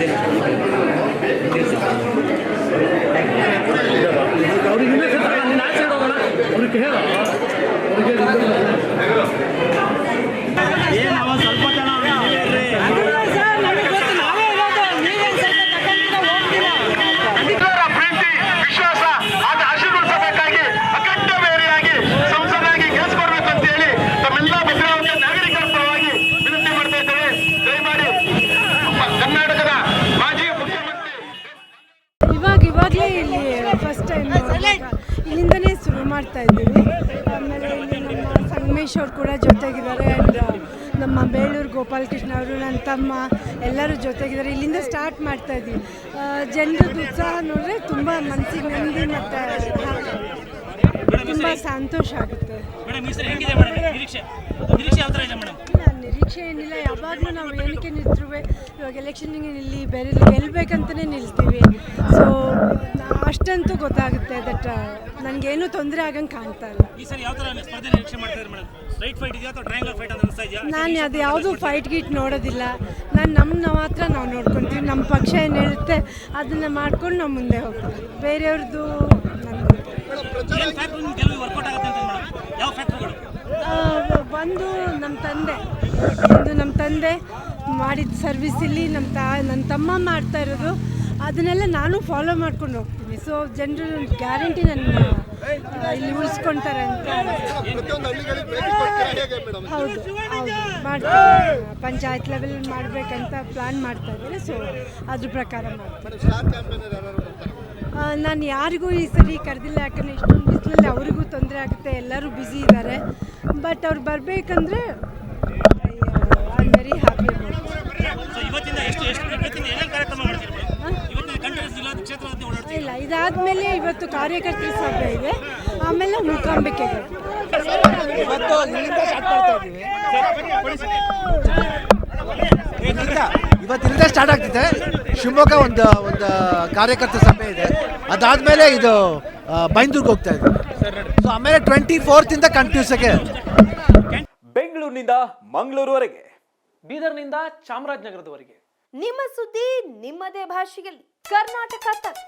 우리 김혜선 나한테 나한테 오거나 우리 그 해라. ಇಲ್ಲಿ first time ಇಲ್ಲಿಂದನೇ ಶುರು ಮಾಡ್ತಾ ಇದ್ದೀವಿ. ಆಮೇಲೆ ಇಲ್ಲಿ ನಮ್ಮ ಸಂಗಮೇಶ್ ಅವ್ರು ಕೂಡ ಜೊತೆಗಿದ್ದಾರೆ ಆ್ಯಂಡ್ ನಮ್ಮ ಬೇಳೂರು ಗೋಪಾಲಕೃಷ್ಣ ಅವರು ನನ್ನ ತಮ್ಮ ಎಲ್ಲರೂ ಜೊತೆಗಿದ್ದಾರೆ. ಇಲ್ಲಿಂದ ಸ್ಟಾರ್ಟ್ ಮಾಡ್ತಾ ಇದ್ದೀವಿ. ಜನರದ್ದು ಉತ್ಸಾಹ ನೋಡಿದ್ರೆ ತುಂಬ ಮನಸ್ಸಿಗೆ ನೆಮ್ಮದಿ ಮತ್ತು ತುಂಬ ಸಂತೋಷ ಆಗುತ್ತೆ. ನಿರೀಕ್ಷೆ ಏನಿಲ್ಲ. ಯಾವಾಗಲೂ ನಾವು ಏನಕ್ಕೆ ನಿಂತರೂ ಇವಾಗ ಎಲೆಕ್ಷನ್ಗೆ ನಿಲ್ಲಿ ಬೇರೆ ಗೆಲ್ಬೇಕಂತಲೇ ನಿಲ್ತೀವಿ. ಸೊ ಅಷ್ಟಂತೂ ಗೊತ್ತಾಗುತ್ತೆ ದಟ್ ನನಗೇನು ತೊಂದರೆ ಆಗಂಗೆ ಕಾಣ್ತಾ ಇಲ್ಲ. ನಾನು ಅದು ಯಾವುದು ಫೈಟ್ ಗೀಟ್ ನೋಡೋದಿಲ್ಲ. ನಾನು ನಮ್ಮ ಮಾತ್ರ ನಾವು ನೋಡ್ಕೊತೀವಿ. ನಮ್ಮ ಪಕ್ಷ ಏನು ಹೇಳುತ್ತೆ ಅದನ್ನು ಮಾಡ್ಕೊಂಡು ನಾವು ಮುಂದೆ ಹೋಗ್ತೀವಿ. ಬೇರೆಯವ್ರದ್ದು ಏನು ಫ್ಯಾಕ್ಟ್ರಿ ನಿಮ್ಗೆ ಗೆಲುವು ವರ್ಕೌಟ್ ಆಗುತ್ತೆ ಅಂತ ಮೇಡಮ್? ಯಾವ ಫ್ಯಾಕ್ಟ್ರಿಗಳು ಆ, ಒಂದು ನಮ್ಮ ತಂದೆ ಬಂದು ನಮ್ಮ ತಂದೆ ಮಾಡಿದ ಸರ್ವಿಸ್ ಇಲ್ಲಿ ನಮ್ಮ ತಾ ನನ್ನ ತಮ್ಮ ಮಾಡ್ತಾ ಇರೋದು. ಅದನ್ನೆಲ್ಲ ನಾನು ಫಾಲೋ ಮಾಡ್ಕೊಂಡು ಹೋಗ್ತೀನಿ. ಸೊ ಜನರು ಗ್ಯಾರಂಟಿ ನನ್ನ ಇಲ್ಲಿ ಉಳಿಸ್ಕೊಳ್ತಾರೆ ಅಂತ. ಹೌದು ಹೌದು. ಮಾಡ್ತಾರೆ ಪಂಚಾಯತ್ ಲೆವೆಲ್ ಮಾಡಬೇಕಂತ ಪ್ಲ್ಯಾನ್ ಮಾಡ್ತಾ ಇದ್ದಾರೆ ಸೊ ಅದ್ರ ಪ್ರಕಾರ ಮಾಡ್ತಾರೆ? ನಾನು ಯಾರಿಗೂ ಈ ಸರಿ ಕರೆದಿಲ್ಲ ಯಾಕಂದರೆ ಇಷ್ಟೊಂದು ಬಿಸಿಲಲ್ಲಿ ಅವರಿಗೂ ತೊಂದರೆ ಆಗುತ್ತೆ ಎಲ್ಲರೂ ಬ್ಯುಸಿ ಇದ್ದಾರೆ ಬಟ್ ಅವ್ರು ಬರಬೇಕಂದ್ರೆ ಐ ಆಮ್ ವೆರಿ ಹ್ಯಾಪಿ ಇವತ್ತಿಂದ ಇವತ್ತಿಂದ ಇಲ್ಲ ಇದಾದಮೇಲೆ ಇವತ್ತು ಕಾರ್ಯಕರ್ತರ ಸಭೆ ಇದೆ. ಆಮೇಲೆ ಮುಖಾಂಬಿಕೆ ಇವತ್ತು ಇಲ್ಲಿಂದ ಸ್ಟಾರ್ಟ್ ಮಾಡ್ತಾ ಇದ್ದೀವಿ. ಇಲ್ಲಿಂದ ಇವತ್ತಿನಿಂದ ಸ್ಟಾರ್ಟ್ ಆಗ್ತಿದೆ. ಶಿವಮೊಗ್ಗ ಒಂದು ಒಂದು ಕಾರ್ಯಕರ್ತ ಸಭೆ ಇದೆ. ಅದಾದ್ಮೇಲೆ ಇದು ಬೈಂದೂರ್ಗೆ ಹೋಗ್ತಾ ಇದೆ ಸೊ ಆಮೇಲೆ ಟ್ವೆಂಟಿ ಫೋರ್ತಿಂದ ಕಂಟಿನ್ಯೂಸ್ ಆಗಿ ಬೆಂಗಳೂರಿನಿಂದ ಮಂಗಳೂರುವರೆಗೆ. ಬೀದರ್ನಿಂದ ಚಾಮರಾಜನಗರದವರೆಗೆ. ನಿಮ್ಮ ಸುದ್ದಿ ನಿಮ್ಮದೇ ಭಾಷೆಯಲ್ಲಿ. ಕರ್ನಾಟಕ ತಕ್.